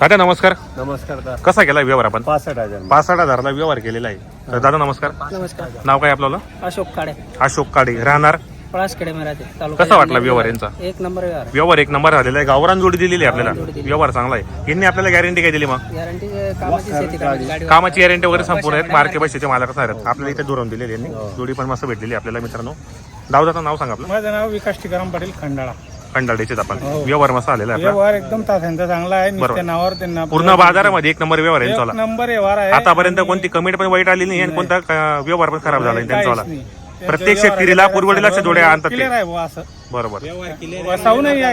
दादा नमस्कार. नमस्कार दा कसा केला व्यवहार आपण? पासष्ट हजार. पासष्ट हजारला व्यवहार केलेला आहे. तर दादा नमस्कार. नमस्कार. नाव काय आपलं? अशोक काडे. अशोक काडे. राहणार? पळासकडे मराठी तालुका कसा वाटला व्यवहार यांचा? एक नंबर व्यवहार. व्यवहार एक नंबर झालेला आहे. गावरान जोडी दिलेली आहे आपल्याला. व्यवहार चांगला आहे. यांनी आपल्याला गॅरंटी काय दिली मग? गॅरंटी कामाची शेती करायची गाडी. कामाची गॅरंटी वगैरे संपूर्ण आहेत. मार्के पैशाचे मालक आहेत. आपल्याला इथे दुरून दिलेली यांनी. जोडी पण मस्त भेटलेली आहे आपल्याला मित्रांनो. दावदाचं नाव सांगा आपलं. माझं नाव विकास टिकाराम पाटील खंडाळा. खंडाळीचे आपण. व्यवहार मस्त आलेला आहे आपला. व्यवहार एकदम तासांचा चांगला आहे. नावावर त्यांना पूर्ण बाजारामध्ये एक नंबर व्यवहार आहे एक यांचा नंबर व्यवहार आहे. आतापर्यंत कोणती कमेंट पण वाईट आली नाही आणि कोणता अं, व्यवहार पण खराब झाला नाही त्यांचा. प्रत्येक शेतकरीला पुरवडीला जोड्या आणतात क्लिअर ते आहे बुवा असं. बरोबर. वसावू नाही या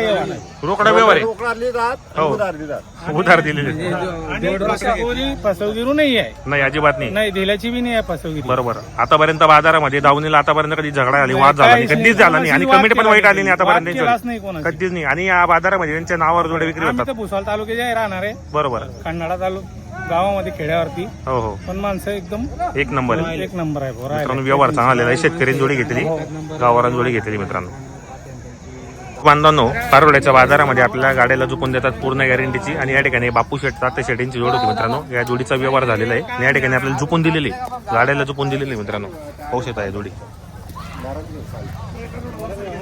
रोकडा व्यवहार आहे. जात हो. उधार दिलात उधार दिलेले आणि फसवगिरी फसवगिरी नाही आहे. नाही अजिबात नाही. नाही दिल्याची बी नाही आहे फसवगिरी. बरोबर. आतापर्यंत बाजारामध्ये दावणीला आतापर्यंत कधी झगडा आली वाद झाला नाही. काहीच कधीच झाला नाही. आणि कोणाशी कमिटी पण वाद वाईट आली नाही केला आतापर्यंत वाद त्यांच्यावर. केलाच नाही कोणाशी. कधीच नाही. आणि या बाजारामध्ये त्यांच्या नावावर जोड्या विक्री आम्ही होतात. तर भुसावळ तालुक्याचे आहे राहणार आहे. बरोबर. खंडाळा तालुक गावामध्ये खेड्यावरती. हो हो. पण माणसं एकदम एक नंबर आहे. एक नंबर आहे. मित्रांनो व्यवहार चांगला आलेला आहे. शेतकऱ्यांनी जोडी घेतली गावाला जोडी घेतली मित्रांनो. बांधवांनो पारोड्याच्या बाजारामध्ये आपल्या गाड्याला झुकून देतात पूर्ण गॅरंटीची आणि या ठिकाणी बापू शेट ताते शेटींची जोड होती मित्रांनो. या जोडीचा व्यवहार झालेला आहे आणि या ठिकाणी आपल्याला झुकून दिलेली गाड्याला झुकून दिलेली मित्रांनो. पाहू शकता आहे जोडी.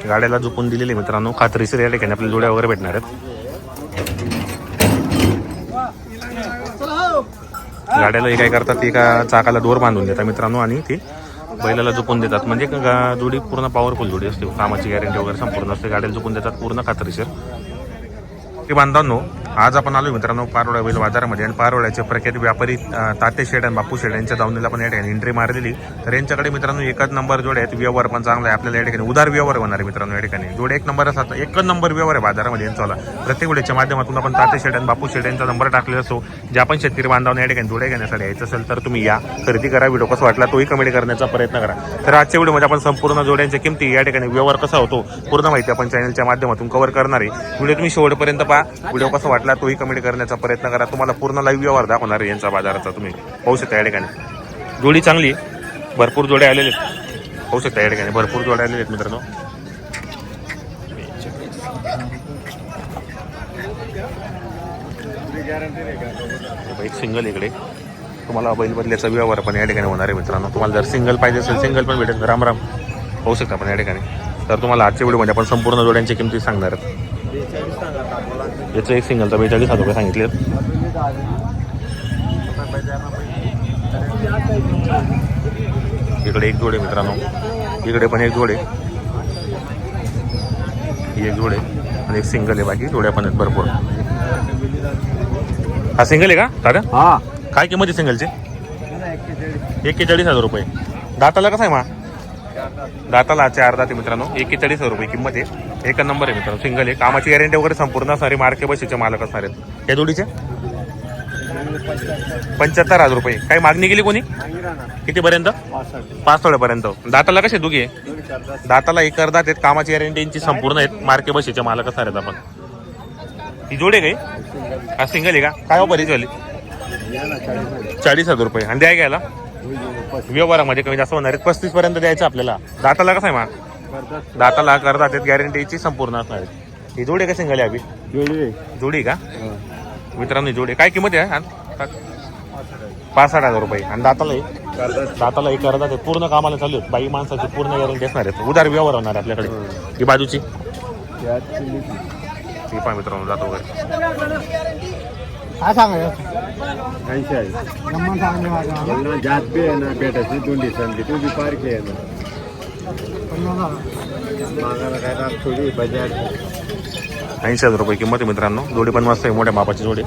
गाड्याला झुकून दिलेली मित्रांनो. खात्रीशीर या ठिकाणी आपल्याला जोड्या वगैरे भेटणार आहेत. गाड्याला हे काय करतात एका चाकाला दोर बांधून देतात मित्रांनो आणि ती बैलाला झुकून देतात. म्हणजे गा- जोडी पूर्ण पॉवरफुल जोडी असते. कामाची गॅरंटी वगैरे संपूर्ण असते. गाड्याला झुकून देतात. पूर्ण खात्रीशीर. ते बांधवांनो आज आपण आलो मित्रांनो पारोळा बैल बाजारामध्ये आणि पारोळ्याचे प्रख्यात व्यापारी ताते शेड आणि बापू शेड यांच्या दावणीला पण या ठिकाणी एंट्री मारलेली. तर यांच्याकडे मित्रांनो एकच नंबर जोड आहेत व्यवहार पण चांगला आहे. आपल्याला या ठिकाणी उदार व्यवहार होणार आहे मित्रांनो या ठिकाणी. जोड एक नंबर असा एकच नंबर व्यवहार आहे बाजारामध्ये यांचा प्रत्येक वेळेच्या माध्यमातून आपण ताते शेड आणि बापू शेड यांचा नंबर टाकलेला असो जे आपण शेतकरी बांधवांना या ठिकाणी जोडे घेण्यासाठी यायचं असेल तर तुम्ही या. खरेदी करा. व्हिडिओ कसा वाटला तोही कमेंट करण्याचा प्रयत्न करा. तर आजच्या व्हिडिओमध्ये आपण संपूर्ण जोड्यांच्या किमती या ठिकाणी व्यवहार कसा होतो पूर्ण माहिती आपण चॅनलच्या माध्यमातून कव्हर करणार आहे. व्हिडिओ तुम्ही शेवटपर्यंत पहा. व्हिडिओ कसा वाटला तोही कमेंट करण्याचा प्रयत्न करा. तुम्हाला पूर्ण लाईव्ह व्यवहार दाखवणार आहे यांचा बाजाराचा तुम्ही. पाहू शकता या ठिकाणी. जोडी चांगली आहे. भरपूर जोड्या आलेले आहेत. पाहू शकता या ठिकाणी. भरपूर जोड्या आलेले आहेत मित्रांनो. एक सिंगल इकडे. तुम्हाला बैल बदल्याचा व्यवहार पण या ठिकाणी होणार आहे मित्रांनो. तुम्हाला जर सिंगल पाहिजे असेल सिंगल पण भेटेल. राम राम. होऊ शकता पण या ठिकाणी. तर तुम्हाला आजच्या व्हिडिओमध्ये आपण संपूर्ण जोड्यांची किमती सांगणार आहेत. याचं एक सिंगलचा बेचाळीस हजार रुपये सांगितले इकडे एक जोडे मित्रांनो. इकडे पण एक जोडे. ही एक जोडे आणि एक सिंगल आहे बाकी. जोड्या पण आहेत भरपूर. हा सिंगल आहे का दादा? हा. काय किंमत आहे सिंगलची एक्केचाळीस हजार रुपये. दाताला कसं आहे मा? दाताला चार दाते मित्रांनो. एकेचाळीस हजार रुपये किंमत आहे. एक नंबर आहे मित्रांनो सिंगल आहे. कामाची गॅरंटी वगैरे संपूर्ण असणारे मार्के बशीचे मालक असणार आहेत. या जोडीचे? पंच्याहत्तर हजार रुपये. काही मागणी केली कोणी? कितीपर्यंत? पाच थोड्यापर्यंत दाताला कसे दुखी आहे दाताला एक अर्धा आहेत कामाची गॅरंटीची संपूर्ण आहेत. मार्के बशीचे मालक असणार आहेत आपण. ही जोडे काय हा? सिंगल आहे का? काय हो आहे झाली चाळीस हजार रुपये. आणि द्याय घ्यायला? व्यवहारामध्ये कमी जास्त होणार आहेत. पस्तीस पर्यंत द्यायचं आपल्याला. दाताला कसं आहे मा दाताला करतात त्यात गॅरंटीची संपूर्ण असणार आहे ही जोडी का सिंगल आहे अभि? जोडी. का? मित्रांनो ही जोडी. काय किंमत आहे? हा? पासष्ट हजार रुपये. आणि दाताला दाताला एक आहेत पूर्ण कामाला चालू आहेत. बाई माणसाची पूर्ण गॅरंटी असणार आहेत. उदार व्यवहार होणार आहे आपल्याकडे. ही. बाजूची? ती पण मित्रांनो जातो वगैरे. हा ऐंशी आहे. सांगली ना जात बी आहे ना बेटाची दोंडी संधी. तू बी पारखी आहे ना. मागायला काय रात थोडी बजाज. ऐंशी हजार रुपये किंमत आहे मित्रांनो. जोडी पण मस्त आहे मोठ्या मापाची जोडी.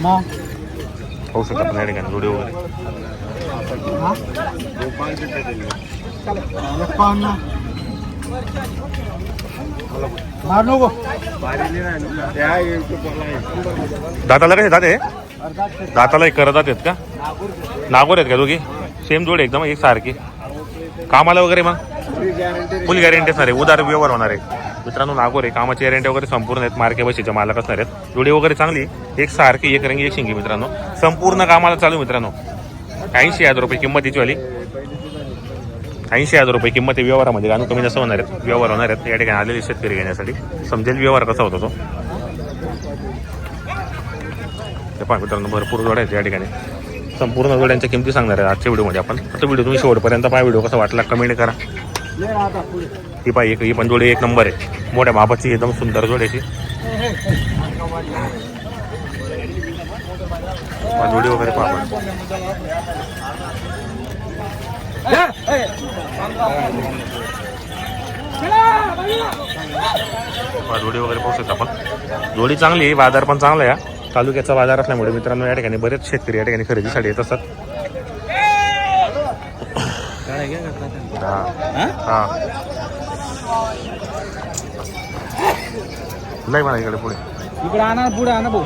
मग होऊ शकतात आपण या ठिकाणी जोडी वगैरे. आहे. दाताला कसे दाते दाताला एक करतात आहेत का? नागोर आहेत का दोघी? सेम जोडी एकदम एक सारखी. कामाला वगैरे मग? फुल गॅरंटी असणार आहे. उदार व्यवहार होणार आहे. मित्रांनो नागोर आहे. कामाची गॅरंटी वगैरे संपूर्ण आहेत. मार्के बशीचे मालक असणार आहेत. जोडी वगैरे चांगली एक सारखी एक रंगी एक शिंगी मित्रांनो. संपूर्ण कामाला चालू आहे मित्रांनो. ऐंशी हजार रुपये किंमत वाली. ऐंशी हजार रुपये किंमत आहे व्यवहारामध्ये. कारण कमी जास्त होणार आहेत. व्यवहार होणार आहेत. या ठिकाणी आलेले शेतकरी घेण्यासाठी. समजेल व्यवहार कसा होता तो. ते पहा मित्रांनो भरपूर जोड्या आहेत या ठिकाणी. संपूर्ण जोड्यांच्या किमती सांगणार आहे आजच्या व्हिडिओमध्ये आपण. आता व्हिडिओ तुम्ही शेवटपर्यंत पहा. व्हिडिओ कसा वाटला कमेंट करा. ही पाय एक ही पण जोडी एक नंबर आहे. मोठ्या मापाची एकदम सुंदर जोड्याची जोडी वगैरे पहा पहा जोडी वगैरे पाहू शकता आपण. जोडी चांगली आहे बाजार पण चांगला आहे. तालुक्याचा बाजार असल्यामुळे मित्रांनो या ठिकाणी बरेच शेतकरी या ठिकाणी खरेदीसाठी येत असतात. नाही म्हणा इकडे पुढे. इकडे आणा पुढे आणा भाऊ.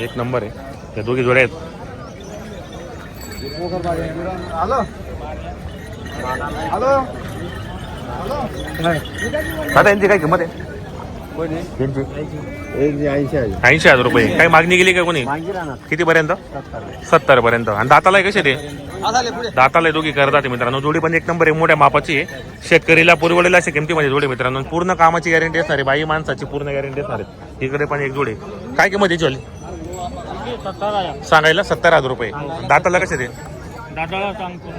एक नंबर आहे. या दोघी जोड्या आहेत. हॅलो. हॅलो. आता यांची काय किंमत आहे? यांची. ऐंशी हजार रुपये. काही मागणी केली का कोणी? किती पर्यंत सत्तर. पर्यंत. आणि दाताला आहे कसे ते? दाताला आहे दोघी करतात मित्रांनो. जोडी पण एक नंबर आहे. मोठ्या मापाची आहे. शेतकरीला पुरवलेल्या अशा किमतीमध्ये जोडी मित्रांनो. पूर्ण कामाची गॅरंटी असणार आहे. बाई माणसाची पूर्ण गॅरंटी असणार आहे. इकडे पण एक जोडी. काय किंमत याची वाली? सांगायला सत्तर हजार रुपये. दाताला कसे ते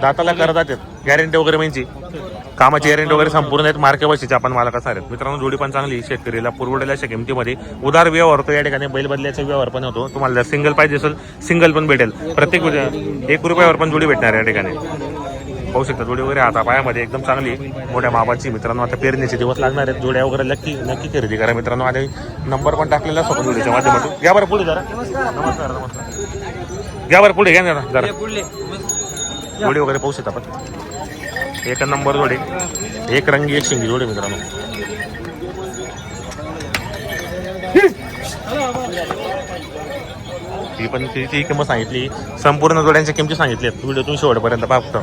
दाताला करतात गॅरंटी वगैरे म्हणजे? कामाची गॅरंटी वगैरे संपूर्ण आहेत मार्के बशीचे आपण मला कसं आहेत. मित्रांनो जोडी पण चांगली. शेतकरीला पुरवलेल्या अशा किमतीमध्ये उदार व्यवहार होतो. या ठिकाणी बैल बदल्याचा व्यवहार पण होतो. तुम्हाला जर सिंगल पाहिजे असेल सिंगल पण भेटेल. प्रत्येक एक रुपयावर पण जोडी भेटणार या ठिकाणी. पाहू शकता जोडी वगैरे आता पायामध्ये एकदम चांगली. मोठ्या मापाची मित्रांनो आता पेरणीचे दिवस लागणार आहेत. जोड्या वगैरे नक्की नक्की खरेदी करा. मित्रांनो आणि नंबर पण टाकलेला असतो व्हिडिओच्या माध्यमातून. या बरं पुढे जरा. नमस्कार नमस्कार. या बरं पुढे घ्या ना जरा. जोडी वगैरे पाहू शकता आपण. एक नंबर जोडी. एक रंगी एक शिंगी जोडी मित्रांनो. ती पण तिची किंमत सांगितली. संपूर्ण जोड्यांच्या किमती सांगितली व्हिडिओतून शेवटपर्यंत पाहतो